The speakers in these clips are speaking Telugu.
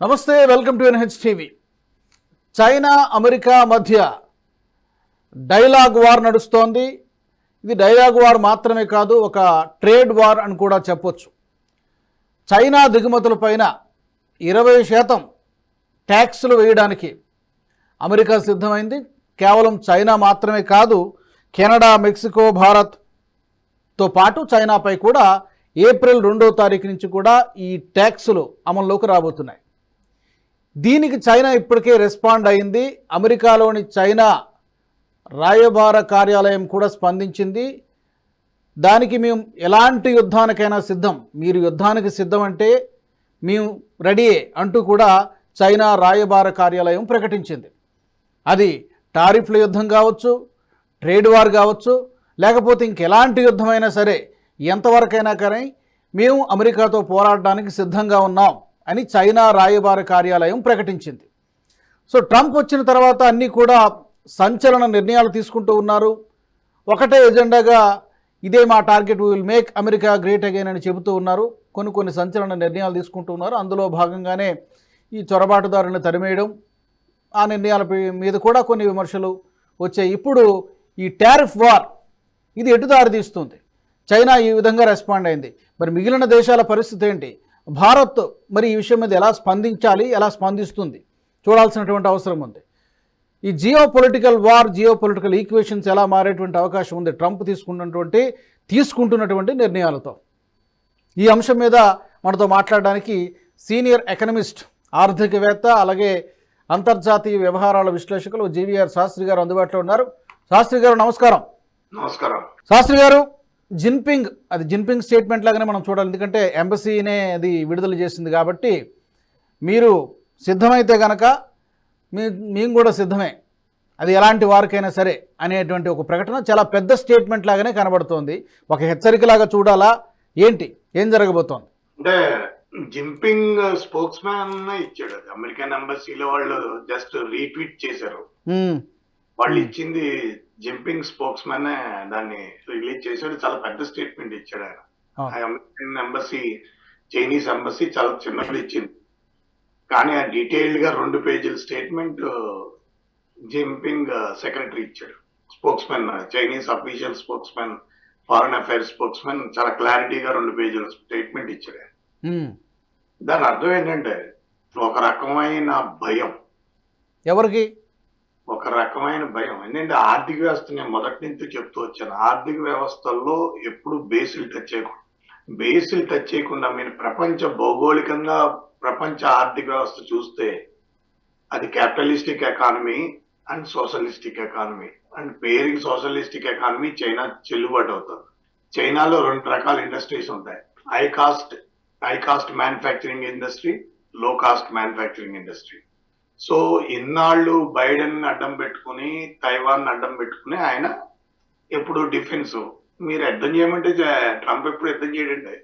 నమస్తే welcome to NH TV China America మధ్య డైలాగ్ వార్ నడుస్తోంది. ఇది డైలాగ్ వార్ మాత్రమే కాదు ఒక ట్రేడ్ వార్ అని కూడా చెప్పొచ్చు. చైనా దిగుమతులపైన ఇరవై శాతం ట్యాక్స్లు వేయడానికి అమెరికా సిద్ధమైంది. కేవలం చైనా మాత్రమే కాదు కెనడా మెక్సికో భారత్తో పాటు చైనాపై కూడా ఏప్రిల్ రెండో తారీఖు నుంచి కూడా ఈ ట్యాక్సులు అమల్లోకి రాబోతున్నాయి. దీనికి చైనా ఇప్పటికే రెస్పాండ్ అయింది. అమెరికాలోని చైనా రాయబార కార్యాలయం కూడా స్పందించింది. దానికి మేము ఎలాంటి యుద్ధానికైనా సిద్ధం. మీరు యుద్ధానికి సిద్ధం అంటే మేము రెడీయే అంటూ కూడా చైనా రాయబార కార్యాలయం ప్రకటించింది. అది టారిఫ్ల యుద్ధం కావచ్చు ట్రేడ్ వార్ కావచ్చు లేకపోతే ఇంకెలాంటి యుద్ధమైనా సరే ఎంతవరకైనా కానీ మేము అమెరికాతో పోరాడడానికి సిద్ధంగా ఉన్నాం. అని చైనా రాయబార కార్యాలయం ప్రకటించింది. సో ట్రంప్ వచ్చిన తర్వాత అన్నీ కూడా సంచలన నిర్ణయాలు తీసుకుంటూ ఉన్నారు. ఒకటే ఎజెండాగా ఇదే మా target will make America great again అని చెబుతూ ఉన్నారు. కొన్ని కొన్ని సంచలన నిర్ణయాలు తీసుకుంటూ ఉన్నారు. అందులో భాగంగానే ఈ చొరబాటుదారులను తరిమేయడం ఆ నిర్ణయాల మీద కూడా కొన్ని విమర్శలు వచ్చాయి. ఇప్పుడు ఈ టారిఫ్ వార్ ఇది ఎటు దారి తీస్తుంది చైనా ఈ విధంగా రెస్పాండ్ అయింది. మరి మిగిలిన దేశాల పరిస్థితి ఏంటి? భారత్ మరి ఈ విషయం మీద ఎలా స్పందించాలి ఎలా స్పందిస్తుంది చూడాల్సినటువంటి అవసరం ఉంది. ఈ geopolitical war geopolitical equations ఎలా మారేటువంటి అవకాశం ఉంది ట్రంప్ తీసుకున్నటువంటి తీసుకుంటున్నటువంటి నిర్ణయాలతో. ఈ అంశం మీద మనతో మాట్లాడడానికి సీనియర్ ఎకనమిస్ట్ ఆర్థికవేత్త అలాగే అంతర్జాతీయ వ్యవహారాల విశ్లేషకులు జీవీఆర్ శాస్త్రి గారు అందుబాటులో ఉన్నారు. శాస్త్రి గారు నమస్కారం. నమస్కారం. శాస్త్రి గారు జిన్పింగ్ అది జిన్పింగ్ స్టేట్మెంట్ లాగానే మనం చూడాలి. ఎందుకంటే ఎంబసీనే అది విడుదల చేసింది కాబట్టి మీరు సిద్ధమైతే గనక మీ మేము కూడా సిద్ధమే. అది ఎలాంటి వారికైనా సరే అనేటువంటి ఒక ప్రకటన చాలా పెద్ద స్టేట్మెంట్ లాగానే కనబడుతోంది. ఒక హెచ్చరికలాగా చూడాలా? ఏంటి? ఏం జరగబోతోంది? అంటే జింపింగ్ స్పోక్స్ మ్యాన్ ఇచ్చాడు అది. అమెరికన్ ఎంబసీలో వాళ్ళు జస్ట్ రీట్వీట్ చేశారు. వాళ్ళు. ఇచ్చింది జింపింగ్ స్పోక్స్ మ్యాన్ దాన్ని రిలీజ్ చేశాడు. చాలా పెద్ద స్టేట్మెంట్ ఇచ్చాడు ఆయన. ఆ. అమెరికన్ ఎంబసీ చైనీస్ ఎంబసీ చాలా చిన్నది ఇచ్చింది. కానీ ఆ డీటెయిల్డ్గా రెండు పేజీల స్టేట్మెంట్ జింపింగ్ సెక్రటరీ ఇచ్చాడు. Spokesman Chinese official spokesman foreign affairs spokesman చాలా క్లారిటీగా రెండు పేజీల స్టేట్మెంట్ ఇచ్చాడు. దాని అర్థం ఏంటంటే ఒక రకమైన భయం. ఎవరికి? ఒక రకమైన భయం. ఎందుకంటే ఆర్థిక వ్యవస్థ నేను మొదటి నుంచి చెప్తూ వచ్చాను. ఆర్థిక వ్యవస్థల్లో ఎప్పుడు బేసులు టచ్ చేయకుండా బేసులు టచ్ చేయకుండా మీరు ప్రపంచ భౌగోళికంగా ప్రపంచ ఆర్థిక వ్యవస్థ చూస్తే అది capitalistic economy and socialistic economy. And పేరుకి సోషలిస్టిక్ ఎకానమీ చైనా చెల్లుబాటు అవుతుంది. చైనాలో రెండు రకాల ఇండస్ట్రీస్ ఉంటాయి. High cost high cost manufacturing industry low cost manufacturing industry so ఇన్నాళ్ళు బైడెన్ అడ్డం పెట్టుకుని తైవాన్ అడ్డం పెట్టుకుని ఆయన ఎప్పుడు డిఫెన్స్. మీరు యుద్ధం చేయమంటే ట్రంప్ ఎప్పుడు యుద్ధం చేయడండి.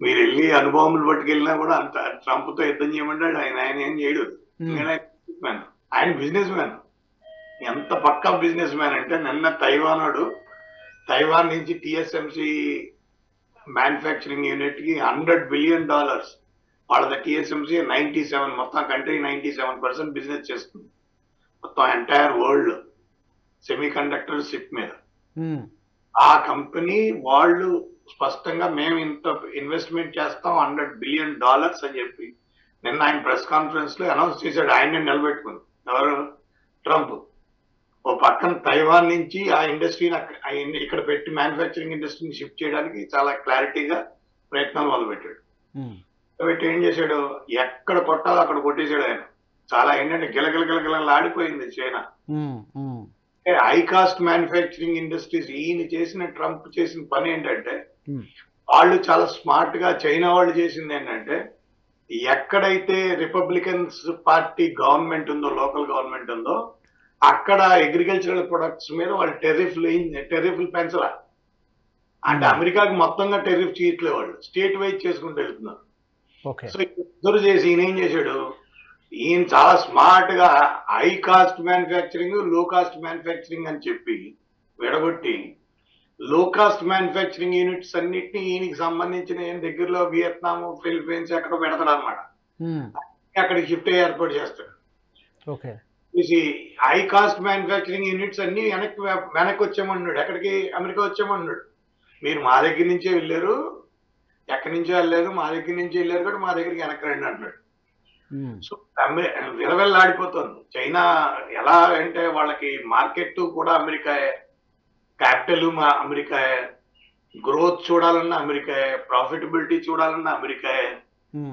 మీరు వెళ్ళి అనుభవములు పట్టుకెళ్ళినా కూడా అంత ట్రంప్తో యుద్ధం చేయమంటాడు. ఆయన ఆయన ఏం చేయడు. man. ఆయన బిజినెస్ మ్యాన్ ఎంత పక్కా బిజినెస్ మ్యాన్ అంటే నిన్న తైవానుడు తైవాన్ నుంచి టిఎస్ఎంసి మ్యానుఫ్యాక్చరింగ్ యూనిట్కి హండ్రెడ్ బిలియన్ డాలర్స్ వాళ్ళది టిఎస్ఎంసి నైన్టీ సెవెన్ మొత్తం country ninety seven percent business చేస్తుంది. మొత్తం entire world semiconductor chip మీద. ఆ కంపెనీ వాళ్ళు స్పష్టంగా మేము ఇంత ఇన్వెస్ట్మెంట్ చేస్తాం హండ్రెడ్ బిలియన్ డాలర్స్ అని చెప్పి నిన్న ఆయన ప్రెస్ కాన్ఫరెన్స్లో అనౌన్స్ చేశాడు. ఆయన నిలబెట్టుకుని ఎవరు? ట్రంప్. ఓ పక్కన తైవాన్ నుంచి ఆ ఇండస్ట్రీని ఇక్కడ పెట్టి మ్యానుఫ్యాక్చరింగ్ ఇండస్ట్రీని షిఫ్ట్ చేయడానికి చాలా క్లారిటీగా ప్రయత్నాలు మొదలుపెట్టాడు. పెట్టి ఏం చేశాడు ఎక్కడ కొట్టాలో అక్కడ కొట్టేశాడు ఆయన చాలా ఏంటంటే గిలగిల గిలగిల ఆడిపోయింది China. High cost manufacturing industries ఈయన చేసిన ట్రంప్ చేసిన పని ఏంటంటే. వాళ్ళు చాలా స్మార్ట్గా చైనా వాళ్ళు చేసింది ఏంటంటే ఎక్కడైతే రిపబ్లికన్స్ పార్టీ గవర్నమెంట్ ఉందో లోకల్ గవర్నమెంట్ ఉందో అక్కడ అగ్రికల్చరల్ ప్రొడక్ట్స్ మీద వాళ్ళు టెరిఫ్లు టెరిఫ్లు పెంచరా అంటే. అమెరికాకి మొత్తంగా టెరిఫ్ చేయట్లే వాళ్ళు స్టేట్ వైజ్ చేసుకుంటూ వెళ్తున్నారు సో ఇద్దరు చేసి ఈయన ఏం చేశాడు? ఈయన చాలా స్మార్ట్గా హై కాస్ట్ మ్యానుఫ్యాక్చరింగ్లో కాస్ట్ మ్యానుఫ్యాక్చరింగ్ అని చెప్పి విడగొట్టి లో కాస్ట్ మ్యానుఫ్యాక్చరింగ్ యూనిట్స్ అన్నిటిని ఈయనకి సంబంధించిన దగ్గరలో వియత్నాం ఫిలిపీన్స్ ఎక్కడ పెడతాడు అనమాట. అక్కడికి షిఫ్ట్ అయ్యి ఏర్పాటు చేస్తాడు. ఓకే. చూసి హై కాస్ట్ మ్యానుఫ్యాక్చరింగ్ యూనిట్స్ అన్ని వెనక్కి వెనక్కి వచ్చామన్నాడు. ఎక్కడికి? అమెరికా వచ్చామన్నాడు. మీరు మా దగ్గర నుంచే వెళ్ళారు ఎక్కడి నుంచో వెళ్ళలేదు మా దగ్గర నుంచి వెళ్ళారు కూడా మా దగ్గరికి వెనక్కి రండి అన్నాడు ఉమ్, సో విలవిల్లాడిపోతుంది. చైనా ఎలా అంటే వాళ్ళకి మార్కెట్ కూడా అమెరికాయే క్యాపిటల్ మా అమెరికాయే గ్రోత్ చూడాలన్నా అమెరికాయే ప్రాఫిటబిలిటీ చూడాలన్నా అమెరికాయే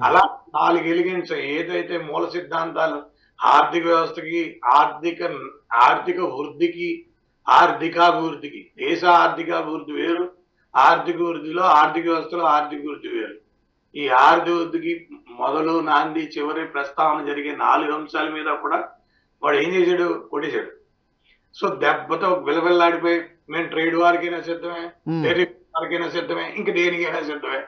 అలా నాలుగు ఎలిగెన్స్ ఏదైతే మూల సిద్ధాంతాలు ఆర్థిక వ్యవస్థకి ఆర్థిక ఆర్థిక వృద్ధికి ఆర్థికాభివృద్ధికి దేశ ఆర్థికాభివృద్ధి వేరు ఆర్థిక వృద్ధిలో ఆర్థిక వ్యవస్థలో ఆర్థిక వృద్ధి వేరు. ఈ ఆర్థిక వృద్ధికి మొదలు నాంది చివరి ప్రస్తావన జరిగే నాలుగు అంశాల మీద కూడా వాడు ఏం చేశాడు? కొట్టేశాడు. సో దెబ్బతో విలవిల్లాడిపోయి మేము ట్రేడ్ వారికైనా సిద్ధమే టెరిఫ్ వారికైనా సిద్ధమే ఇంక దేనికైనా సిద్ధమే.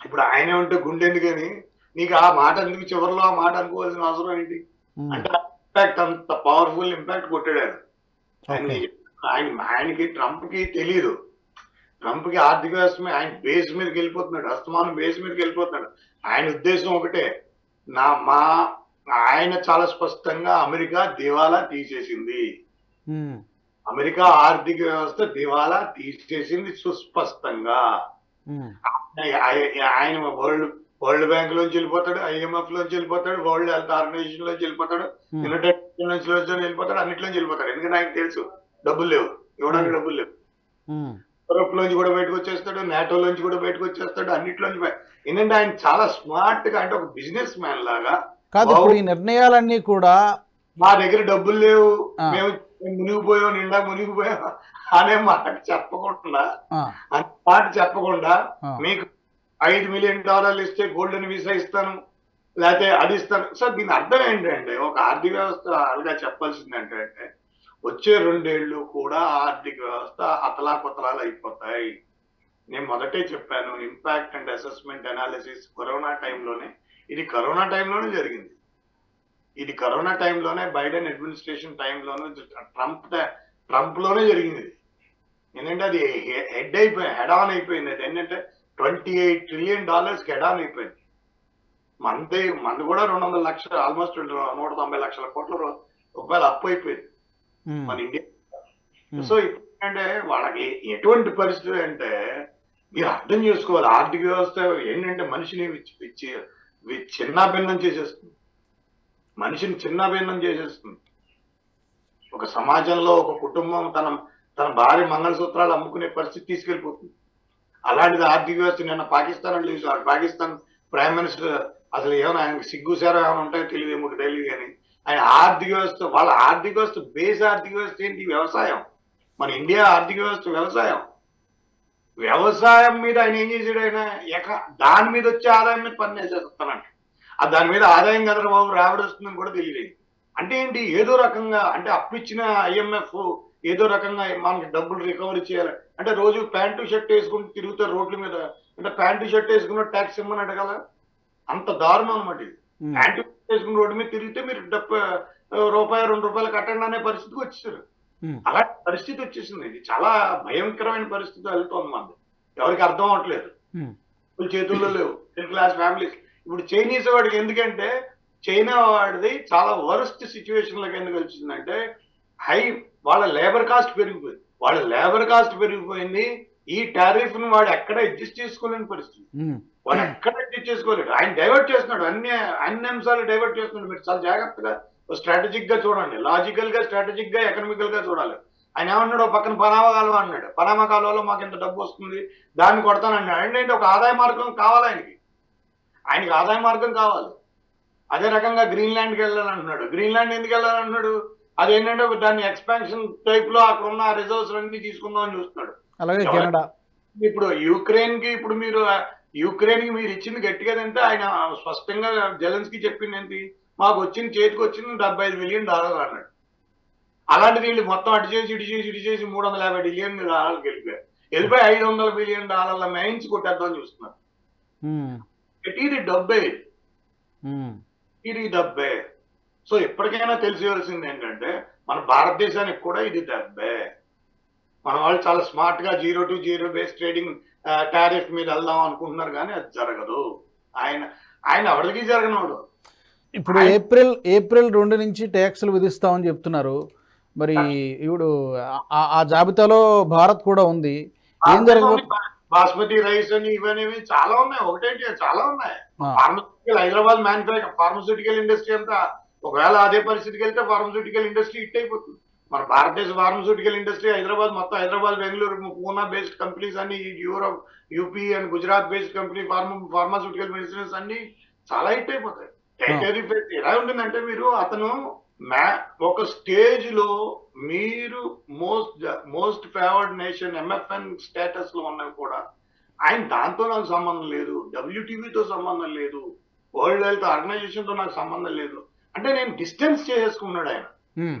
ఇప్పుడు ఆయన ఉంటే గుండెంది కానీ నీకు ఆ మాట ఎందుకు చివరిలో ఆ మాట అనుకోవాల్సిన అవసరం ఏంటి? అంటే ఇంపాక్ట్ అంత పవర్ఫుల్ ఇంపాక్ట్ కొట్టాడు ఆయన. ఆయనకి ట్రంప్కి తెలియదు ట్రంప్కి ఆర్థిక వ్యవస్థ ఆయన బేస్ మీదకి వెళ్ళిపోతున్నాడు అస్తమానం బేస్ మీదకి వెళ్ళిపోతున్నాడు. ఆయన ఉద్దేశం ఒకటే నా మా ఆయన చాలా స్పష్టంగా అమెరికా దివాలా తీసేసింది. అమెరికా ఆర్థిక వ్యవస్థ దివాలా తీసేసింది సుస్పష్టంగా. ఆయన వరల్డ్ వరల్డ్ బ్యాంక్ లోంచి వెళ్ళిపోతాడు ఐఎంఎఫ్ లోంచి వెళ్ళిపోతాడు వరల్డ్ హెల్త్ ఆర్గనైజేషన్ లోంచి వెళ్ళిపోతాడు యునైటెడ్ నేషన్స్ లోంచి వెళ్ళిపోతాడు అన్నిట్లోంచి వెళ్ళిపోతాడు. ఎందుకంటే ఆయనకు తెలుసు డబ్బులు లేవు ఇవ్వడానికి డబ్బులు లేవు. ఉమ్, యూరోప్ లోంచి కూడా బయటకు వచ్చేస్తాడు నాటో లోంచి కూడా బయటకు వచ్చేస్తాడు అన్నిట్లోంచి ఏంటంటే ఆయన చాలా స్మార్ట్గా అంటే ఒక బిజినెస్ మ్యాన్ లాగా. కాదు ఇప్పుడు ఈ నిర్ణయాలన్నీ కూడా మా దగ్గర డబ్బులు లేవు. మేము మునిగిపోయాం నిండా మునిగిపోయాం అనే మాట చెప్పకుండా మాట చెప్పకుండా మీకు ఐదు మిలియన్ డాలర్లు ఇస్తే గోల్డెన్ వీసా ఇస్తాను లేకపోతే అది ఇస్తాను. సార్ దీని అర్థం ఏంటంటే ఒక ఆర్థిక వ్యవస్థ అలాగా చెప్పాల్సింది ఏంటంటే వచ్చే రెండేళ్ళు కూడా ఆర్థిక వ్యవస్థ అతలాకుతలాలు అయిపోతాయి. నేను మొదటే చెప్పాను impact and assessment analysis corona టైంలోనే ఇది కరోనా టైంలోనే జరిగింది. ఇది కరోనా టైంలోనే బైడెన్ అడ్మినిస్ట్రేషన్ టైంలోనే ట్రంప్ ట్రంప్లోనే జరిగింది ఏంటంటే అది హెడ్ అయిపోయింది హెడ్ ఆన్ అయిపోయింది. అది ఏంటంటే ట్వంటీ ఎయిట్ ట్రిలియన్ డాలర్స్కి హెడ్ ఆన్ అయిపోయింది. మనదే మన కూడా రెండు వందల లక్షలు ఆల్మోస్ట్ నూట తొంభై లక్షల కోట్ల రూపాయలు అప్పు అయిపోయింది. మన ఇండియా. ఉమ్, సో ఇప్పుడు ఏంటంటే వాళ్ళకి ఎటువంటి పరిస్థితి అంటే మీరు అర్థం చేసుకోవాలి. ఆర్థిక వ్యవస్థ ఏంటంటే మనిషిని వి- చిన్నాభిన్నం చేసేస్తుంది. మనిషిని చిన్నాభిన్నం చేసేస్తుంది. ఒక సమాజంలో ఒక కుటుంబం తన తన భార్య మంగళసూత్రాలు అమ్ముకునే పరిస్థితి తీసుకెళ్ళిపోతుంది అలాంటిది ఆర్థిక వ్యవస్థ నిన్న పాకిస్తాన్ అని చూసారు పాకిస్తాన్ ప్రైమ్ మినిస్టర్ అసలు ఏమైనా ఆయనకి సిగ్గు సేర ఏమైనా ఉంటాయో తెలియదు ఏమో తెలియదు కానీ ఆయన ఆర్థిక వ్యవస్థ వాళ్ళ ఆర్థిక వ్యవస్థ బేస్ ఆర్థిక వ్యవస్థ ఏంటి? వ్యవసాయం. మన ఇండియా ఆర్థిక వ్యవస్థ వ్యవసాయం. వ్యవసాయం మీద ఆయన ఏం చేసాడు ఆయన? ఎక దాని మీద వచ్చే ఆదాయం మీద పన్ను వేసేస్తానంట. ఆ దాని మీద ఆదాయం కదరా బాబు రాబడి వస్తుందని కూడా తెలియలేదు. అంటే ఏంటి? ఏదో రకంగా అంటే అప్పు ఇచ్చిన ఐఎంఎఫ్ ఏదో రకంగా మనకి డబ్బులు రికవరీ చేయాలి. అంటే రోజు ప్యాంటు షర్ట్ వేసుకుని తిరుగుతారు రోడ్ల మీద అంటే ప్యాంటు షర్ట్ వేసుకున్న ట్యాక్స్ ఇమ్మని అడగల? అంత దారుణం అనమాట ఇది. ప్యాంటు వేసుకుని రోడ్డు మీద తిరిగితే మీరు డబ్బు రూపాయి రెండు రూపాయలు కట్టండి అనే పరిస్థితికి వచ్చేసారు. అలాంటి పరిస్థితి వచ్చేసింది. ఇది చాలా భయంకరమైన పరిస్థితి వెళ్తోంది మనది ఎవరికి అర్థం వాళ్ళ చేతుల్లో లేవు. Middle class families. ఇప్పుడు చైనీస్ వాడికి ఎందుకంటే చైనా వాడిది చాలా వరస్ట్ సిచ్యువేషన్లోకి ఎందుకు వచ్చిందంటే హై వాళ్ళ లేబర్ కాస్ట్ పెరిగిపోయింది. వాళ్ళ లేబర్ కాస్ట్ పెరిగిపోయింది. ఈ టారిఫ్ని వాడు ఎక్కడ అడ్జస్ట్ చేసుకోలేని పరిస్థితి. వాడు ఎక్కడ అడ్జస్ట్ చేసుకోలేడు. ఆయన డైవర్ట్ చేస్తున్నాడు. అన్ని అన్ని అంశాలు డైవర్ట్ చేస్తున్నాడు. మీరు చాలా జాగ్రత్తగా స్ట్రాటజిక్గా చూడండి. లాజికల్గా స్ట్రాటజిక్గా ఎకనామికల్గా చూడాలి. ఆయన ఏమన్నాడు? "ఓ పక్కన పనామా కాలువ అన్నాడు. పనామా కాలువలో మాకు ఇంత డబ్బు వస్తుంది. దాన్ని కొడతానన్నాడు అంటే ఏంటి? ఒక ఆదాయ మార్గం కావాలి ఆయనకి. ఆయనకి ఆదాయ మార్గం కావాలి. అదే రకంగా గ్రీన్లాండ్కి వెళ్ళాలంటున్నాడు. గ్రీన్లాండ్ ఎందుకు వెళ్ళాలంటున్నాడు? అదేంటంటే దాన్ని ఎక్స్పాన్షన్ టైప్లో అక్కడ ఉన్న రిజర్వ్స్ అన్ని తీసుకుందామని చూస్తున్నాడు. అలాగే కెనడా. ఇప్పుడు యుక్రెయిన్కి ఇప్పుడు మీరు యుక్రెయిన్కి మీరు ఇచ్చింది గట్టిగా అంటే ఆయన స్పష్టంగా జెలెన్స్కి చెప్పింది ఏంటి మాకు వచ్చింది చేతికి వచ్చింది డెబ్బై ఐదు మిలియన్ డాలర్ అన్నాడు. అలాంటిది వీళ్ళు మొత్తం అటు చేసి ఇటు చేసి ఇటు చేసి మూడు వందల యాభై బిలియన్ డాలర్కి వెళ్ళిపోయారు. వెళ్ళిపోయి ఐదు వందల బిలియన్ డాలర్ల మెయిన్స్ కొట్టేద్దాం చూస్తున్నారు. ఇది డబ్బే. ఇది డబ్బే. సో ఎప్పటికైనా తెలిసివలసింది ఏంటంటే మన భారతదేశానికి కూడా ఇది డబ్బే. మన వాళ్ళు చాలా స్మార్ట్గా zero to zero base trading tariff మీద వెళ్దాం అనుకుంటున్నారు కానీ అది జరగదు. ఆయన ఆయన ఎవరికి జరగనోడు ఇప్పుడు ఏప్రిల్ ఏప్రిల్ రెండు నుంచి ట్యాక్సులు విధిస్తామని చెప్తున్నారు. మరి ఇప్పుడు ఆ- జాబితాలో భారత్ కూడా ఉంది. ఏం జరగబోతుంది బాస్మతి రైస్ అని ఇవన్నీ చాలా ఉన్నాయి. ఒకటేంటి? చాలా ఉన్నాయి. ఆ. Pharmaceutical Hyderabad manufacture pharmaceutical industry అంతా ఒకవేళ అదే పరిస్థితికి వెళ్తే ఫార్మస్యూటికల్ ఇండస్ట్రీ హిట్ అయిపోతుంది. మన భారతదేశ ఫార్మస్యూటికల్ ఇండస్ట్రీ హైదరాబాద్ మొత్తం హైదరాబాద్ బెంగళూరు పూనా బేస్డ్ కంపెనీస్ అన్ని Europe UP and Gujarat based company pharma pharmaceutical medicines అన్ని చాలా హిట్ అయిపోతాయి. టెరిటరీ ఫేస్ ఎలా ఉంటుందంటే మీరు అతను మ్యా ఒక స్టేజ్లో మీరు most most favoured nation MFN స్టేటస్లో ఉన్నవి కూడా ఆయన దాంతో నాకు సంబంధం లేదు డబ్ల్యూటీవీతో సంబంధం లేదు వరల్డ్ హెల్త్ ఆర్గనైజేషన్తో నాకు సంబంధం లేదు. అంటే నేను డిస్టెన్స్ చేసేసుకున్నాడు ఆయన. ఉమ్,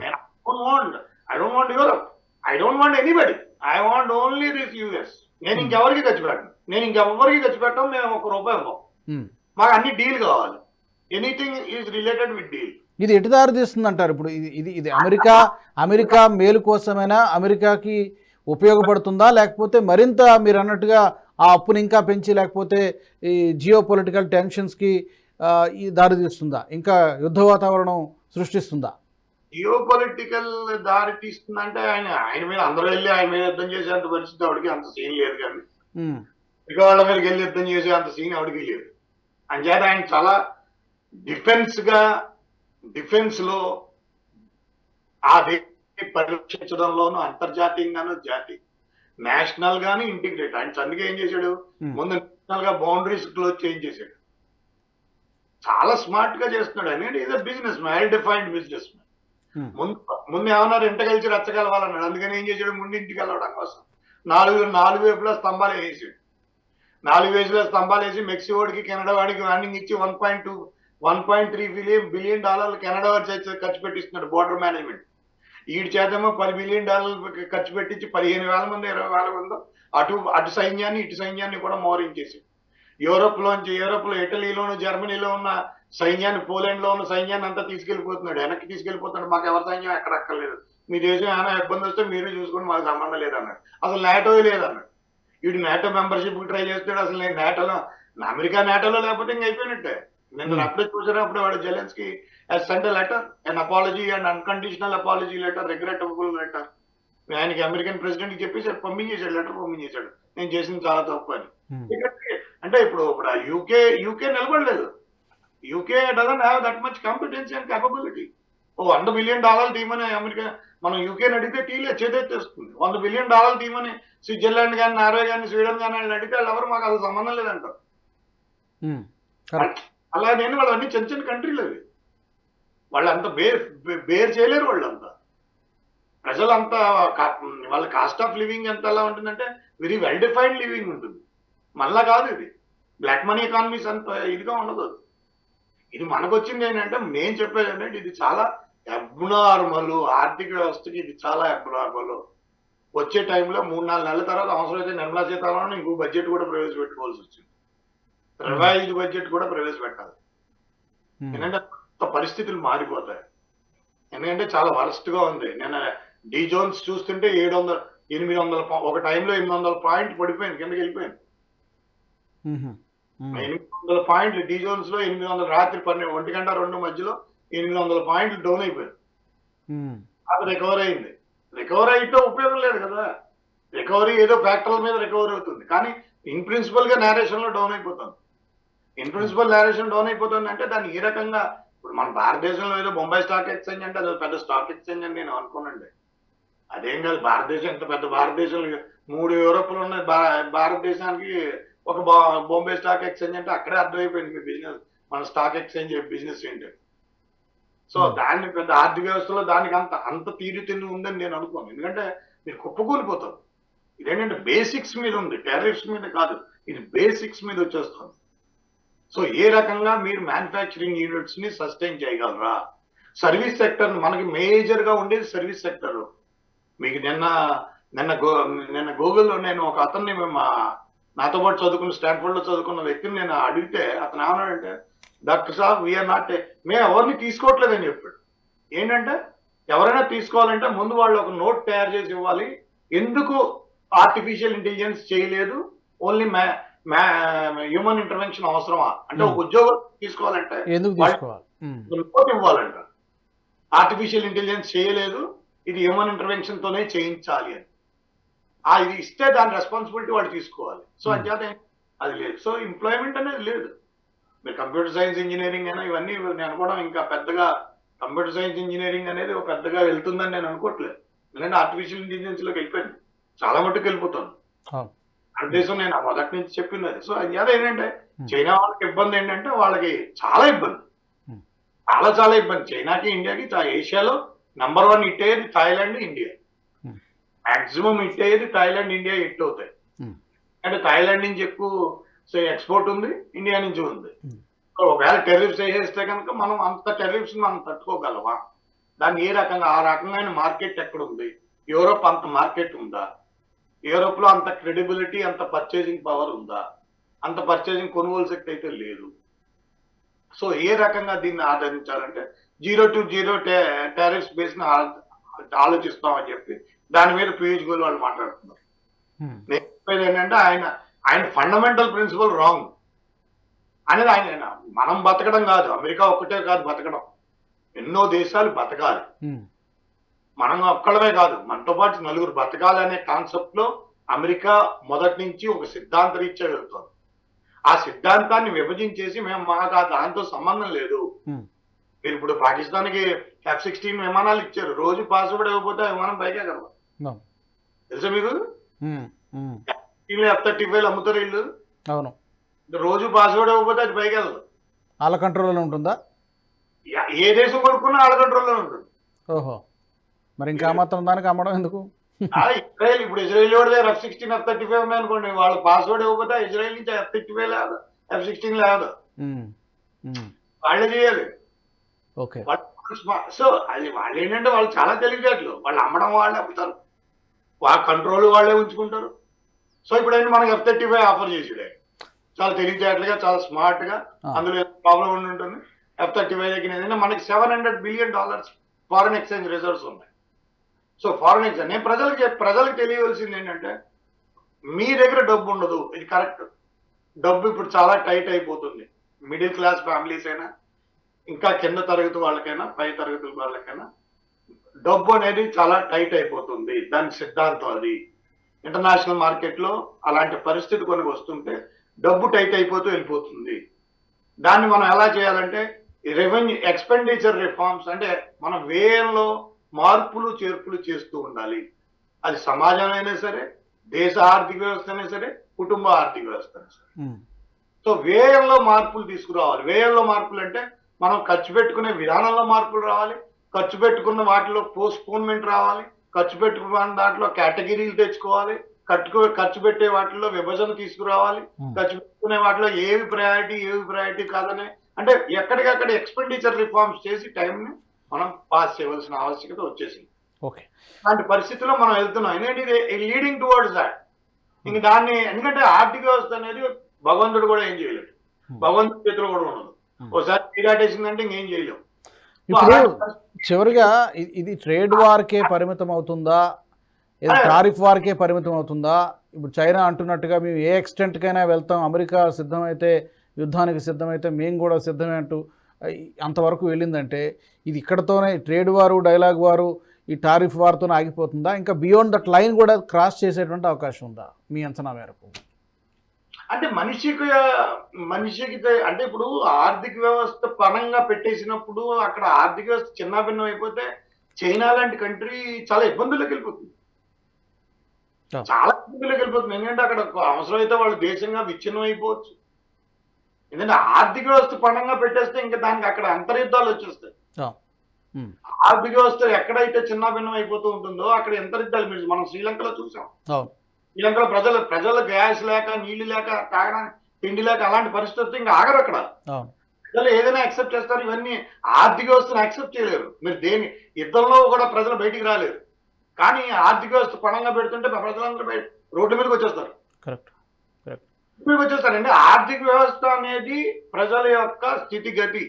don't want I don't want Europe I don't want anybody I want only this US నేను ఇంకెవరికి ఖర్చు పెట్టను నేను ఇంకెవరికి ఖర్చు పెట్టాం మేము ఒక రూపాయి ఇవ్వం. ఉమ్. మాకు అన్ని డీల్ కావాలి. Anything is related with deal ఇది ఎటు దారి తీస్తుంది అంటారు ఇప్పుడు ఇది ఇది ఇది అమెరికా అమెరికా మేలు కోసమైనా అమెరికాకి ఉపయోగపడుతుందా? లేకపోతే మరింత మీరు అన్నట్టుగా ఆ అప్పుని ఇంకా పెంచి లేకపోతే ఈ జియో పొలిటికల్ టెన్షన్స్కి దారి తీస్తుందా? ఇంకా యుద్ధ వాతావరణం సృష్టిస్తుందా? జియో పొలిటికల్ దారి తీస్తుందంటే ఆయన ఆయన మీద అందరూ వెళ్ళి ఆయన మీద యుద్ధం చేసేంత పరిస్థితి ఆవిడకి అంత సీన్ లేదు కానీ ఇక వాళ్ళ మీదకి వెళ్ళి యుద్ధం చేసే అంత సీన్ ఆవిడకి లేదు. అంచేత ఆయన చాలా డిఫెన్స్గా డిఫెన్స్లో ఆ దేశాన్ని పరీక్షించడంలోనూ అంతర్జాతీయంగాను జాతి. నేషనల్ గాను ఇంటిగ్రేట్ ఆయన అందుకే ఏం చేశాడు. ముందు నేషనల్గా బౌండరీస్ క్లోజ్ చేంజ్ చేశాడు చాలా స్మార్ట్గా చేస్తున్నాడు ఆయన is business well defined business Hmm. Hmm. ముందు ముందు ఏమన్నారు? ఇంట కలిసి రచ్చగలవాలన్నాడు అందుకని ఏం చేశాడు? ముందు ఇంటికి వెళ్ళడం కోసం. నాలుగు నాలుగు వైపులా స్తంభాలు వేసాడు నాలుగు వేసుల స్తంభాలు వేసి మెక్సికోడికి కెనడా వాడికి వార్నింగ్ ఇచ్చి one point two one point three billion billion డాలర్లు కెనడా వారి ఖర్చు పెట్టిస్తున్నాడు బోర్డర్ మేనేజ్మెంట్ వీడి చేతమో పది బిలియన్ డాలర్లు ఖర్చు పెట్టించి పదిహేను వేల మంది ఇరవై వేల మంది అటు అటు సైన్యాన్ని ఇటు సైన్యాన్ని కూడా మోహరించేసి యూరోప్ లోంచి యూరోప్లో ఇటలీలోను జర్మనీలో ఉన్న సైన్యాన్ని పోలాండ్లో ఉన్న సైన్యాన్ని అంతా తీసుకెళ్ళిపోతున్నాడు వెనక్కి తీసుకెళ్ళిపోతున్నాడు మాకు ఎవరి సైన్యం ఎక్కడ అక్కర్లేదు. మీ దేశం ఏమైనా ఇబ్బంది వస్తే మీరే చూసుకుని మాకు సంబంధం లేదన్నాడు. అసలు నాటో లేదన్నాడు. వీడు నాటో మెంబర్షిప్ ట్రై చేస్తాడు అసలు నేను నాటోలో అమెరికా నాటోలో లేకపోతే ఇంక అయిపోయినట్టే. నేను Hmm. అప్పుడే చూసాను అప్పుడు వాడు Zelensky send letter and apology and unconditional apology letter regrettable letter ఆయనకి అమెరికన్ ప్రెసిడెంట్కి చెప్పేసి పంపించేశాడు లెటర్ పంపించేశాడు. నేను చేసింది చాలా తప్పు అని. ఉమ్, అంటే ఇప్పుడు ఇప్పుడు యూకే యూకే నిలబడలేదు. UK doesn't have that much competency and capability ఓ వంద బిలియన్ డాలర్ తీయమని అమెరికా మనం యూకే అడిగితే టీలే చేతెత్తేస్తుంది వంద బిలియన్ డాలర్ తీయమని స్విట్జర్లాండ్ కానీ నార్వే కానీ స్వీడన్ కానీ వాళ్ళని అడిగితే వాళ్ళు ఎవరు మాకు అసలు సంబంధం లేదంటారు. కరెక్ట్ అలా నేను వాళ్ళు అన్ని చిన్న చిన్న కంట్రీలు అవి. వాళ్ళంతా బేర్ బేర్ చేయలేరు వాళ్ళంతా. ప్రజలంతా కా- వాళ్ళ కాస్ట్ ఆఫ్ లివింగ్ ఎంత ఎలా ఉంటుందంటే వెరీ వెల్ డిఫైన్డ్ లివింగ్ ఉంటుంది. మళ్ళా కాదు ఇది. బ్లాక్ మనీ ఎకానమీస్ అంత ఇదిగా ఉండదు. అది. ఇది మనకు వచ్చింది ఏంటంటే నేను చెప్పేది ఏంటంటే ఇది చాలా అబ్నార్మల్ ఆర్థిక వ్యవస్థకి ఇది చాలా అబ్నార్మల్ వచ్చే టైంలో మూడు నాలుగు నెలల తర్వాత అవసరమైతే నిర్మలా సీతారామన్ ఇంకో బడ్జెట్ కూడా ప్రవేశపెట్టుకోవాల్సి వచ్చింది. రివైజ్డ్ బడ్జెట్ కూడా ప్రవేశపెట్టాలి. ఉమ్, ఎందుకంటే కొత్త పరిస్థితులు మారిపోతాయి. ఎందుకంటే చాలా వరస్ట్గా ఉంది. నేను డి జోన్స్ చూస్తుంటే ఏడు వందల ఎనిమిది వందల ఒక టైంలో ఎనిమిది వందల పాయింట్ పడిపోయింది కిందకి వెళ్ళిపోయింది. ఎనిమిది వందల పాయింట్లు డి జోన్స్లో ఎనిమిది వందల రాత్రి పన్నెండు ఒంటి గంట రెండు మధ్యలో ఎనిమిది వందల పాయింట్లు డౌన్ అయిపోయింది ఉమ్, అది రికవర్ అయింది. రికవర్ అయితే ఉపయోగం లేదు కదా. రికవరీ ఏదో ఫ్యాక్టర్ల మీద రికవరీ అవుతుంది. కానీ ఇన్ ప్రిన్సిపల్గా నేరేషన్లో డౌన్ అయిపోతుంది ఇన్ ప్రిన్సిపల్ నేరేషన్ డౌన్ అయిపోతుంది అంటే దాన్ని ఏ రకంగా ఇప్పుడు మన భారతదేశంలో ఏదో బొంబాయి స్టాక్ ఎక్స్చేంజ్ అంటే అది పెద్ద స్టాక్ ఎక్స్చేంజ్ అని నేను అనుకోనండి. అదేం కాదు భారతదేశం ఎంత పెద్ద భారతదేశంలో మూడు యూరోప్లు ఉన్న భా- భారతదేశానికి ఒక బొంబే స్టాక్ ఎక్స్చేంజ్ అంటే అక్కడే అర్థమైపోయింది మీ బిజినెస్ మన స్టాక్ ఎక్స్చేంజ్ బిజినెస్ ఏంటి? So Hmm. దాన్ని పెద్ద ఆర్థిక వ్యవస్థలో దానికి అంత అంత తీరుతెన్ను ఉందని నేను అనుకోను. ఎందుకంటే మీరు కుప్పకూలిపోతారు. ఇదేంటంటే బేసిక్స్ మీద ఉంది. టారిఫ్స్ మీద కాదు. ఇది బేసిక్స్ మీద వచ్చేస్తుంది. సో ఏ రకంగా మీరు మ్యానుఫ్యాక్చరింగ్ యూనిట్స్ని సస్టైన్ చేయగలరా? సర్వీస్ సెక్టర్ మనకి మేజర్గా ఉండేది సర్వీస్ సెక్టర్ మీకు నిన్న నిన్న గో నిన్న గూగుల్లో నేను ఒక అతన్ని మా నాతో పాటు చదువుకున్న స్టాన్ఫోర్డ్లో చదువుకున్న వ్యక్తిని నేను అడిగితే అతను ఏమన్నాడంటే డాక్టర్ సాబ్ వీఆర్ నాట్ మేము ఎవరిని తీసుకోవట్లేదని చెప్పాడు. ఏంటంటే ఎవరైనా తీసుకోవాలంటే ముందు వాళ్ళు ఒక నోట్ తయారు చేసి ఇవ్వాలి. ఎందుకు ఆర్టిఫిషియల్ ఇంటెలిజెన్స్ చేయలేదు? ఓన్లీ హ్యూమన్ ఇంటర్వెన్షన్ అవసరమా? అంటే ఒక ఉద్యోగం తీసుకోవాలంటే ఉమ్, రిపోర్ట్ ఇవ్వాలంట. ఆర్టిఫిషియల్ ఇంటెలిజెన్స్ చేయలేదు. ఇది హ్యూమన్ ఇంటర్వెన్షన్ తోనే చేయించాలి అని. ఆ ఇది ఇస్తే దాని రెస్పాన్సిబిలిటీ వాళ్ళు తీసుకోవాలి సో Hmm. అంచేత అది లేదు సో ఎంప్లాయ్మెంట్ అనేది లేదు మీరు కంప్యూటర్ సైన్స్ ఇంజనీరింగ్ అయినా ఇవన్నీ నేను అనుకోవడం ఇంకా పెద్దగా కంప్యూటర్ సైన్స్ ఇంజనీరింగ్ అనేది ఒక పెద్దగా వెళ్తుందని నేను అనుకోవట్లేదు ఎందుకంటే ఆర్టిఫిషియల్ ఇంటెలిజెన్స్లోకి వెళ్ళిపోయింది చాలా మట్టుకు వెళ్ళిపోతుంది అవును. భారతదేశం నేను ఆ మొదటి నుంచి చెప్పింది సో అది ఏంటంటే Hmm. చైనా వాళ్ళకి ఇబ్బంది ఏంటంటే వాళ్ళకి చాలా ఇబ్బంది Hmm. చాలా చాలా ఇబ్బంది చైనాకి ఇండియాకి ఏషియాలో నంబర్ వన్ అయ్యేది థాయిలాండ్ ఇండియా. మాక్సిమం హిట్ అయ్యేది థాయిలాండ్ ఇండియా హిట్ అవుతాయి. Hmm. అంటే థాయిలాండ్ నుంచి ఎక్కువ సో ఎక్స్పోర్ట్ ఉంది ఇండియా నుంచి ఉంది. Hmm. ఒకవేళ టెర్రిఫ్స్ వేసేస్తే కనుక మనం అంత టెర్రిఫ్స్ మనం తట్టుకోగలమా? దాన్ని ఏ రకంగా ఆ రకమైన మార్కెట్ ఎక్కడ ఉంది యూరోప్ అంత మార్కెట్ ఉందా? యూరోప్లో అంత క్రెడిబిలిటీ అంత పర్చేసింగ్ పవర్ ఉందా? అంత పర్చేసింగ్ కొనుగోలు శక్తి అయితే లేదు. సో ఏ రకంగా దీన్ని ఆదరించాలంటే zero to zero tariffs base ఆలోచిస్తామని చెప్పి దాని మీద పీయూష్ గోయల్ వాళ్ళు మాట్లాడుతున్నారు. ఉమ్, నేను చెప్పేది ఏంటంటే ఆయన ఆయన ఫండమెంటల్ ప్రిన్సిపల్ రాంగ్ అనేది ఆయన మనం బతకడం కాదు అమెరికా ఒక్కటే కాదు బతకడం. ఎన్నో దేశాలు బతకాలి. ఉమ్, మనం ఒక్కడమే కాదు మనతో పాటు నలుగురు బతకాలి అనే కాన్సెప్ట్లో అమెరికా మొదటి నుంచి ఒక సిద్ధాంత రీత్యా వెళ్తుంది. ఆ సిద్ధాంతాన్ని విభజించేసి మేము మాకు దాంతో సంబంధం లేదు. ఉమ్, మీరు ఇప్పుడు పాకిస్తాన్కి ఎఫ్ సిక్స్టీన్ విమానాలు ఇచ్చారు. రోజు పాస్వర్డ్ ఇవ్వకపోతే విమానం పైకే కదా. తెలుసా ఎఫ్ థర్టీ ఫైవ్ అమ్ముతారు వీళ్ళు. అవును. రోజు పాస్వర్డ్ ఇవ్వకపోతే అది పైకి వెళ్ళదు. వాళ్ళ కంట్రోల్లో ఉంటుందా? ఏ దేశం కొనుక్కున్నా వాళ్ళ కంట్రోల్లో ఉంటుంది. ఓహో. మరి ఇంకా మాత్రం దానికి అమ్మడం ఎందుకు? ఇజ్రాయెల్ ఇప్పుడు ఇజ్రాయెల్ వాడి దగ్గర F sixteen F thirty five ఉన్నాయి అనుకోండి వాళ్ళ పాస్వర్డ్ ఇవ్వకపోతే ఇజ్రాయెల్ నుంచి ఎఫ్ థర్టీ ఫైవ్ లేదు ఎఫ్ సిక్స్టీన్ లేదు. ఉమ్, ఉమ్, వాళ్ళే చేయాలి. ఓకే సో అది వాళ్ళు ఏంటంటే వాళ్ళు చాలా తెలివితేటలు. వాళ్ళు అమ్మడం వాళ్ళే అమ్ముతారు. వాళ్ళ కంట్రోల్ వాళ్ళే ఉంచుకుంటారు. సో ఇప్పుడు ఏంటి మనకి ఎఫ్ థర్టీ ఫైవ్ ఆఫర్ చేసాడు. ఆయన. చాలా తెలివితేటలుగా చాలా స్మార్ట్గా ఆ. అందులో ప్రాబ్లం ఉండి ఉంటుంది. ఎఫ్ థర్టీ ఫైవ్ దగ్గర ఏంటంటే మనకి seven hundred billion dollars foreign exchange reserves ఉన్నాయి. సో ఫారెన్ ఎక్స్చేంజ్ నేను ప్రజలకు ప్రజలకు తెలియవలసింది ఏంటంటే మీ దగ్గర డబ్బు ఉండదు. ఇది కరెక్ట్ డబ్బు ఇప్పుడు చాలా టైట్ అయిపోతుంది. మిడిల్ క్లాస్ ఫ్యామిలీస్ అయినా ఇంకా కింద తరగతి వాళ్ళకైనా పై తరగతి వాళ్ళకైనా డబ్బు అనేది చాలా టైట్ అయిపోతుంది. దాని సిద్ధాంతం అది. ఇంటర్నేషనల్ మార్కెట్లో అలాంటి పరిస్థితి కొన్ని వస్తుంటే డబ్బు టైట్ అయిపోతూ వెళ్ళిపోతుంది. దాన్ని మనం ఎలా చేయాలంటే రెవెన్యూ ఎక్స్పెండిచర్ రిఫార్మ్స్ అంటే మన వ్యయంలో మార్పులు చేర్పులు చేస్తూ ఉండాలి. అది సమాజం అయినా సరే దేశ ఆర్థిక వ్యవస్థ అయినా సరే కుటుంబ ఆర్థిక వ్యవస్థ అయినా సరే సో వ్యయంలో మార్పులు తీసుకురావాలి. వ్యయంలో మార్పులు అంటే మనం ఖర్చు పెట్టుకునే విధానంలో మార్పులు రావాలి. ఖర్చు పెట్టుకున్న వాటిలో పోస్ట్పోన్మెంట్ రావాలి. ఖర్చు పెట్టుకున్న దాంట్లో కేటగిరీలు తెచ్చుకోవాలి. కట్టుకో ఖర్చు పెట్టే వాటిలో విభజన తీసుకురావాలి. ఉమ్, ఖర్చు పెట్టుకునే వాటిలో ఏవి ప్రయారిటీ ఏవి ప్రయారిటీ కాదని అంటే ఎక్కడికక్కడ ఎక్స్పెండిచర్ రిఫార్మ్స్ చేసి టైంని మనం పాస్ చేయవలసిన ఆవశ్యకత వచ్చేసింది. ఓకే. అలాంటి పరిస్థితిలో మనం వెళ్తున్నాం. ఎందుకంటే ఇది లీడింగ్ టువర్డ్స్ దాట్ ఇంక దాన్ని ఎందుకంటే ఆర్థిక వ్యవస్థ అనేది భగవంతుడు కూడా ఏం చేయలేడు. Hmm. భగవంతుడి చేతిలో కూడా ఉండదు. Hmm. ఒకసారి తీరాటేసిందంటే ఇంకేం చేయలేము ఇప్పుడు చివరిగా ఇది ట్రేడ్ వార్కే పరిమితం అవుతుందా? లేదా అదే. టారిఫ్ వార్కే పరిమితం అవుతుందా? ఇప్పుడు చైనా అంటున్నట్టుగా మేము ఏ ఎక్స్టెంట్కైనా వెళ్తాం అమెరికా సిద్ధమైతే యుద్ధానికి సిద్ధమైతే మేము కూడా సిద్ధమే అంటూ అంతవరకు వెళ్ళిందంటే ఇది ఇక్కడతోనే ట్రేడ్ వారు డైలాగ్ వారు ఈ టారిఫ్ వార్తోనే ఆగిపోతుందా? ఇంకా బియాండ్ దట్ లైన్ కూడా క్రాస్ చేసేటువంటి అవకాశం ఉందా? మీ అంచనా మేరకు. అంటే మనిషికి మనిషికి అంటే ఇప్పుడు ఆర్థిక వ్యవస్థ పణంగా పెట్టేసినప్పుడు అక్కడ ఆర్థిక వ్యవస్థ చిన్న భిన్నం అయిపోతే చైనా లాంటి కంట్రీ చాలా ఇబ్బందుల్లోకి వెళ్ళిపోతుంది. చాలా ఇబ్బందుల్లోకి వెళ్ళిపోతుంది. ఎందుకంటే అక్కడ అవసరమైతే వాళ్ళు దేశంగా విచ్ఛిన్నం అయిపోవచ్చు. ఎందుకంటే ఆర్థిక వ్యవస్థ పణంగా పెట్టేస్తే ఇంకా దానికి అక్కడ అంతర్యుద్ధాలు వచ్చేస్తాయి. ఆర్థిక వ్యవస్థ ఎక్కడైతే చిన్న భిన్నం అయిపోతూ ఉంటుందో అక్కడ అంతర్యుద్ధాలు మనం శ్రీలంకలో చూసాం. శ్రీలంకలో ప్రజలు ప్రజలు గ్యాస్ లేక నీళ్ళు లేక తాగడానికి తిండి లేక అలాంటి పరిస్థితి వస్తే ఇంకా ఆగరు అక్కడ. ప్రజలు ఏదైనా యాక్సెప్ట్ చేస్తారు ఇవన్నీ ఆర్థిక వ్యవస్థను యాక్సెప్ట్ చేయలేరు. మీరు దేని యుద్ధంలో కూడా ప్రజలు బయటికి రాలేరు. కానీ ఆర్థిక వ్యవస్థ పణంగా పెడుతుంటే ప్రజలందరూ రోడ్డు మీదకి వచ్చేస్తారు. కరెక్ట్. మీదకి వచ్చేస్తారండి. ఆర్థిక వ్యవస్థ అనేది ప్రజల యొక్క స్థితిగతి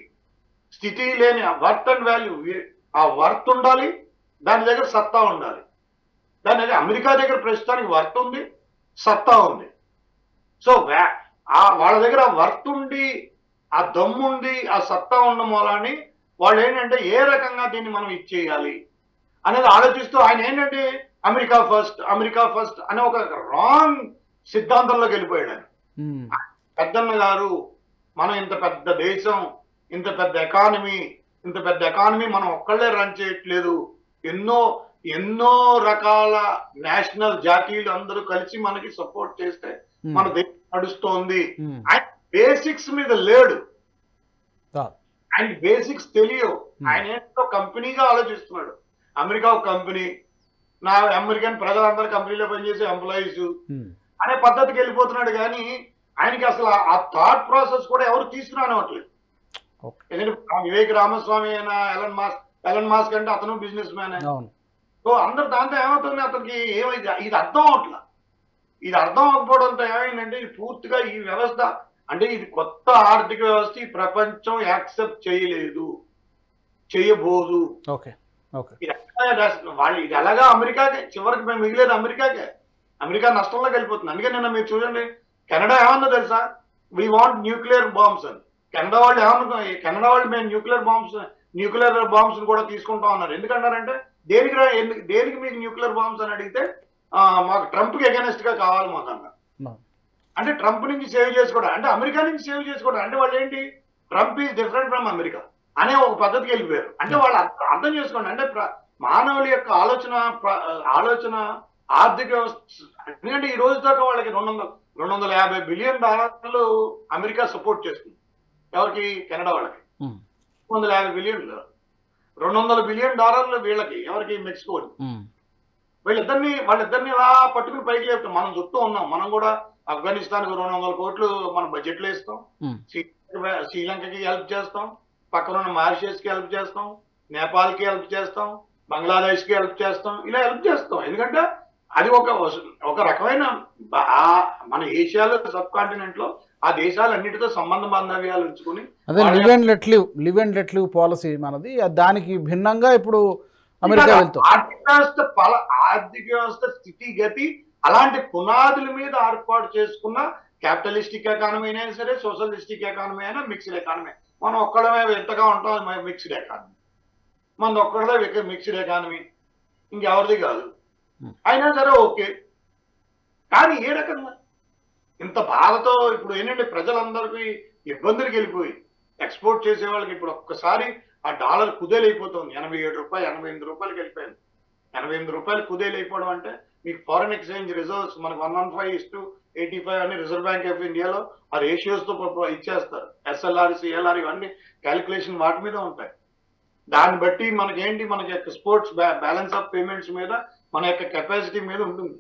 స్థితి లేని వర్త్ అండ్ వాల్యూ ఆ వర్త్ ఉండాలి దాని దగ్గర సత్తా ఉండాలి. దాని దగ్గర అమెరికా దగ్గర ప్రస్తుతానికి వర్త్ ఉంది సత్తా ఉంది. సో ఆ వాళ్ళ దగ్గర వర్త్ ఉండి ఆ దమ్ముండి ఆ సత్తా ఉన్న మూలాన్ని వాళ్ళు ఏంటంటే ఏ రకంగా దీన్ని మనం ఇచ్చేయాలి అనేది ఆలోచిస్తూ ఆయన ఏంటంటే అమెరికా ఫస్ట్ అమెరికా ఫస్ట్ అనే ఒక రాంగ్ సిద్ధాంతంలోకి వెళ్ళిపోయాడు పెద్దన్న గారు మనం ఇంత పెద్ద దేశం ఇంత పెద్ద ఎకానమీ ఇంత పెద్ద ఎకానమీ మనం ఒక్కళ్ళే రన్ చేయట్లేదు. ఎన్నో ఎన్నో రకాల నేషనల్ జాతీయులు అందరూ కలిసి మనకి సపోర్ట్ చేస్తే మన దేశం నడుస్తోంది. ఆయన బేసిక్స్ మీద లేడు. ఆయన బేసిక్స్ తెలియవు. ఆయన ఏంటో కంపెనీగా ఆలోచిస్తున్నాడు. అమెరికా ఒక కంపెనీ నా అమెరికన్ ప్రజలందరూ కంపెనీలో పనిచేసే ఎంప్లాయీస్ అనే పద్ధతికి వెళ్ళిపోతున్నాడు కానీ ఆయనకి అసలు ఆ- థాట్ ప్రాసెస్ కూడా ఎవరు తీసుకురానివ్వట్లేదు ఎందుకంటే వివేక్ రామస్వామి అయినా ఎలన్ మాస్క్ ఎలన్ మాస్క్ అంటే అతను బిజినెస్ మ్యాన్. సో అందరు దాంతో ఏమవుతుంది అతనికి? ఏమైంది? ఇది అర్థం అవట్లా ఇది అర్థం అవ్వకపోవడంతో ఏమైందంటే ఇది పూర్తిగా ఈ వ్యవస్థ అంటే ఇది కొత్త ఆర్థిక వ్యవస్థ ఈ ప్రపంచం యాక్సెప్ట్ చేయలేదు. చేయబోదు. ఓకే. ఓకే. వాళ్ళు ఇది ఎలాగా అమెరికాకే? చివరికి మేము మిగిలేదు అమెరికాకే. అమెరికా నష్టంలోకి వెళ్ళిపోతుంది అందుకే నిన్న మీరు చూడండి కెనడా ఏమన్నా తెలుసా? వీ వాంట్ న్యూక్లియర్ బాంబ్స్ అని. కెనడా వాళ్ళు ఏమన్నా కెనడా వాళ్ళు మేము న్యూక్లియర్ బాంబ్స్ న్యూక్లియర్ బాంబ్స్ కూడా తీసుకుంటాం అన్నారు. ఎందుకంటారంటే దేనికి దేనికి మీకు న్యూక్లియర్ బాంబ్స్ అని అడిగితే మాకు ట్రంప్కి అగెనెస్ట్గా కావాలి మాకు అవును. అంటే ట్రంప్ నుంచి సేవ్ చేసుకోవడం అంటే అమెరికా నుంచి సేవ్ చేసుకోవడం. అంటే వాళ్ళు ఏంటి? Trump is different from America అనే ఒక పద్ధతికి వెళ్ళిపోయారు. అంటే వాళ్ళు అర్థ- చేసుకోండి. అంటే మానవుల యొక్క ఆలోచన ఆలోచన ఆర్థిక వ్యవస్థ ఎందుకంటే ఈ రోజు దాకా వాళ్ళకి రెండు వందల రెండు వందల యాభై బిలియన్ డాలర్లు అమెరికా సపోర్ట్ చేస్తుంది. ఎవరికి? కెనడా వాళ్ళకి. రెండు వందల యాభై బిలియన్లు. రెండు వందల బిలియన్ డాలర్లు వీళ్ళకి ఎవరికి? మెక్సికోకి. ఉమ్, వీళ్ళిద్దరిని వాళ్ళిద్దరిని ఇలా పట్టుకుని పైకి లేపుతాం. మనం చుట్టూ ఉన్నాం. మనం కూడా ఆఫ్ఘనిస్తాన్కు రెండు వందల కోట్లు మన బడ్జెట్లో ఇస్తాం. శ్రీలంకకి హెల్ప్ చేస్తాం. పక్కన ఉన్న మారిషస్కి హెల్ప్ చేస్తాం. నేపాల్కి హెల్ప్ చేస్తాం. బంగ్లాదేశ్కి హెల్ప్ చేస్తాం. ఇలా హెల్ప్ చేస్తాం. ఎందుకంటే అది ఒక ఒక రకమైన మన ఏషియాలో సబ్ కాంటినెంట్లో ఆ దేశాలన్నిటితో సంబంధ బాంధవ్యాలు ఉంచుకుని అదే live and let live live and let live policy మనది. దానికి భిన్నంగా ఇప్పుడు అమెరికా వెళ్తాం ఆర్థిక వ్యవస్థ పల ఆర్థిక వ్యవస్థ స్థితిగతి అలాంటి పునాదుల మీద ఏర్పాటు చేసుకున్న క్యాపిటలిస్టిక్ ఎకానమీ అయినా సరే సోషలిస్టిక్ ఎకానమీ అయినా మిక్స్డ్ ఎకానమీ మనం ఒక్కడమే ఎంతగా ఉంటాం మిక్స్డ్ ఎకానమీ మనది ఒక్కడదే మిక్స్డ్ ఎకానమీ ఇంకెవరిది కాదు. అయినా సరే ఓకే. కానీ ఏ రకంగా ఇంత బాధతో ఇప్పుడు ఏంటంటే ప్రజలందరికీ ఇబ్బందులకు వెళ్ళిపోయి ఎక్స్పోర్ట్ చేసే వాళ్ళకి ఇప్పుడు ఒక్కసారి ఆ డాలర్ కుదేలైపోతుంది. ఎనభై ఏడు రూపాయలు ఎనభై ఎనిమిది రూపాయలకి వెళ్ళిపోయింది. ఎనభై ఎనిమిది రూపాయలు కుదేలైపోవడం అంటే మీకు ఫారెన్ ఎక్స్చేంజ్ రిజర్వ్స్ మనకు one one five is to eighty five అని రిజర్వ్ బ్యాంక్ ఆఫ్ ఇండియాలో ఆ రేషియోస్తో పాపం ఇచ్చేస్తారు. ఎస్ఎల్ఆర్ సిఎల్ఆర్ ఇవన్నీ క్యాలిక్యులేషన్ వాటి మీద ఉంటాయి. దాన్ని బట్టి మనకేంటి? మనకి యొక్క స్పోర్ట్స్ బ్యాలెన్స్ ఆఫ్ పేమెంట్స్ మీద మన యొక్క కెపాసిటీ మీద ఉంటుంది.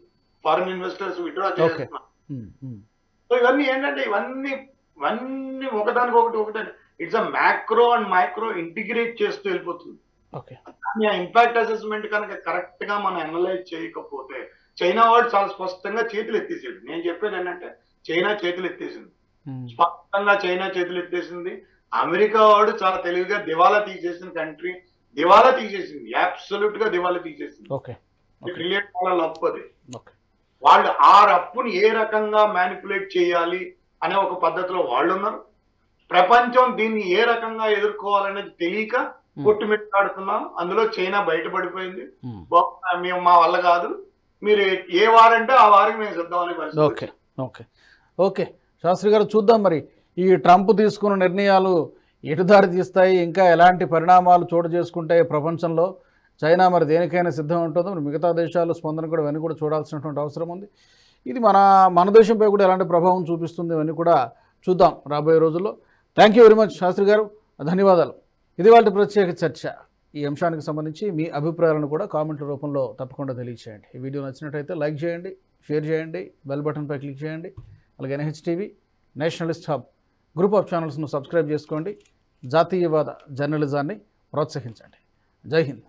ఫారెన్ ఇన్వెస్టర్స్ విత్డ్రా చేస్తున్నారు. ఉమ్, ఉమ్, సో ఇవన్నీ ఏంటంటే ఇవన్నీ ఇవన్నీ ఒకదానికి ఒకటి ఒకటి. It's a macro and micro integrate చేస్తూ వెళ్ళిపోతుంది. కానీ ఆ ఇంపాక్ట్ అసెస్మెంట్ కనుక కరెక్ట్గా మనం అనలైజ్ చేయకపోతే చైనా వాడు చాలా స్పష్టంగా చేతులు ఎత్తేసాడు నేను చెప్పేది ఏంటంటే చైనా చేతులు ఎత్తేసింది. ఉమ్, స్పష్టంగా చైనా చేతులు ఎత్తేసింది. అమెరికా వాడు చాలా తెలివిగా దివాలా తీసేసిన కంట్రీ దివాలా తీసేసింది. అబ్సల్యూట్గా దివాలా తీసేసింది. ఓకే ఓకే ట్రిలియన్ వాళ్ళు ఆ అప్పుని ఏ రకంగా మ్యానిపులేట్ చేయాలి అనే ఒక పద్ధతిలో వాళ్ళు ఉన్నారు ప్రపంచం దీన్ని ఏ రకంగా ఎదుర్కోవాలనేది తెలియక కొట్టుమిట్టాడుతున్నాం అందులో చైనా బయటపడిపోయింది. మేము. మా వల్ల కాదు. మీరు ఏ వారంటే ఆ వారికి మేము సిద్ధం అనే పరిస్థితి ఓకే ఓకే. ఓకే శాస్త్రి గారు చూద్దాం మరి. ఈ ట్రంప్ తీసుకున్న నిర్ణయాలు ఎటు దారి తీస్తాయి? ఇంకా ఎలాంటి పరిణామాలు చోటు చేసుకుంటాయి ప్రపంచంలో? చైనా మరి దేనికైనా సిద్ధం ఉంటుందో మరి మిగతా దేశాలు స్పందన కూడా ఇవన్నీ కూడా చూడాల్సినటువంటి అవసరం ఉంది. ఇది మన మన దేశంపై కూడా ఎలాంటి ప్రభావం చూపిస్తుంది ఇవన్నీ కూడా చూద్దాం రాబోయే రోజుల్లో. Thank you very much Shastri garu. ధన్యవాదాలు. ఇది వాళ్ళ ప్రత్యేక చర్చ. ఈ అంశానికి సంబంధించి మీ అభిప్రాయాలను కూడా కామెంట్ల రూపంలో తప్పకుండా తెలియచేయండి. ఈ వీడియో నచ్చినట్టయితే లైక్ చేయండి షేర్ చేయండి బెల్ బటన్పై క్లిక్ చేయండి. అలాగే NHTV nationalist hub group of ఛానల్స్ను subscribe చేసుకోండి. జాతీయవాద జర్నలిజాన్ని ప్రోత్సహించండి. జై హింద్.